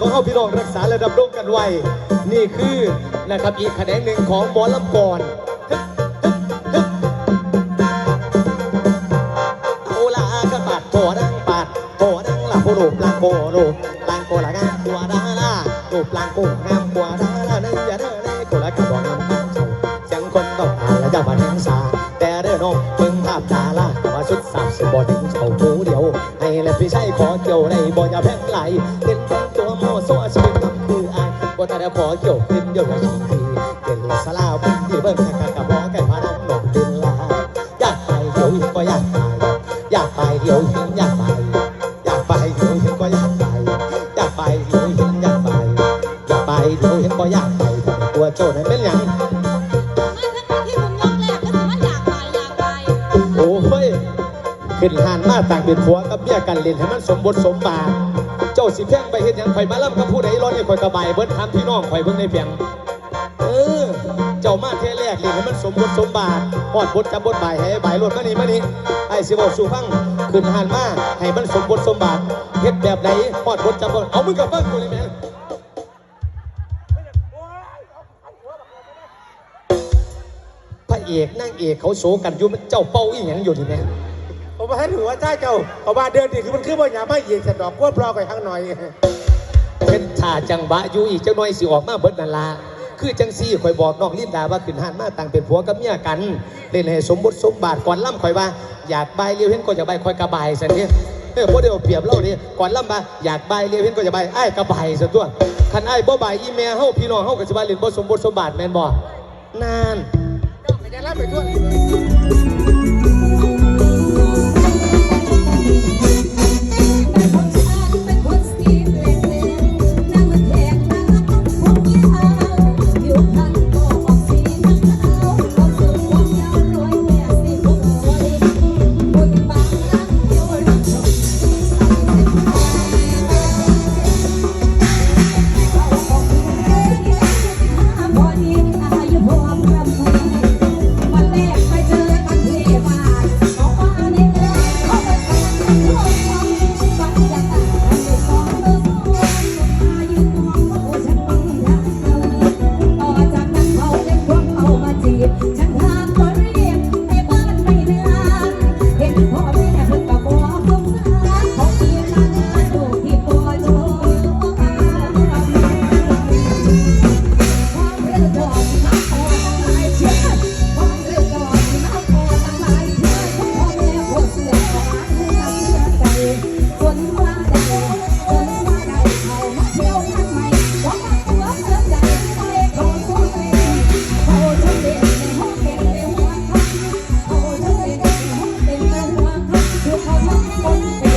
น้องรักษาระดับโลกกันไว้ นี่คือนะครับอีกแขนงหนึ่งของหมอลำกรเอาละก็ปาดโถดังปาดโถดังละโครูปลางโกรูปลางโกละงามกว่าดารารูปลางโกงามกว่าดาราเนื้อเด้อเด้อโกละกระบอกงามกันเจ้าเสียงคนต้องตายและจะมาแทงสาแต่เด้อน้องเพิ่งภาพดาราว่าชุดสามสิบบอถึงเฉาหูเดียวให้และพี่ใช้ขอ กี่ยวในบ่อย่าแพงไหลเห็นตัวโมโซชีวิตมันคืออายบ่ต่ได้ขอเกี่ยวขึ้นเดียวกับชีทีเป็นสลาวเป็นที่เบิ่งกันกับบ่แก่พานังหลงดินลาอยากไปเดี๋ยวหินก็อยากไปอยากไปเดี๋ยวหินอยากไปอยากไปเดี๋ยวหินก็อยากไปอยากไปเดี๋ยวหินอยากไปอยากไปเดี๋ยวหินก็อยากไปกลัวโจรให้เป็นหยังมาทั้ ขึ้นหานมาต่างเป็นผัวกับเมียกันเล่นให้มันสมบทสมบาทเจ้าสิแพงไปเห็นยังข่มาล่ำกับผู้ใดร้อนนี่ข่อยกระบายเบิ้ถามพี่น้องข่อยเบิ่งในเพียงเออเจ้ามาเทแรกเล่นให้มันสมบทสมบาทพอดบทกับบทบายให้บายรวดมานี่มานี่ไอ้สิบอกสู่ฟังขึ้นหานมาให้มันสมบทสมบาทเฮ็ดแบบไหนพอดบทจับบทเอามือกับฟังตัวนี้แม่พระเอกนางเอกเขาโศกันอยู่มันเจ้าเป้าอีหยังอยู่นี่แม่ ห้ถือว่าใช่เจ้าเอามาเดินดิคือมันคือว่าอย่ามาเหยียดสะดอกกวดรอก่อยข้างหน่อยเป็นท่าจังหวะอยู่อีกจังน้อยสิออกมาเบิดนั่นล่ะคือจังซี่ข่อยบอกน้องลินดาว่าขึ้นหานมาต่างเป็นผัวกับเมียกัน เล่นให้สมบทสมบาทก่อนล่ำข่อยว่า อยากบายเลี้ยวเห็นก็จะบายข่อยกระบายสันนี่เออพวกเดียวเปรียบเล่านี่ก่อนล่ำมาอยากบายเลี้ยวเห็นก็จะบายไอ้กระบายซะตัวคันไอ้บ่บายอีเมียเฮาพี่น้องเฮาก็สิบายเล่นบ่สมบทสมบาทแม่นบ่นานไม่ได้รับไปทั่ว Thank you.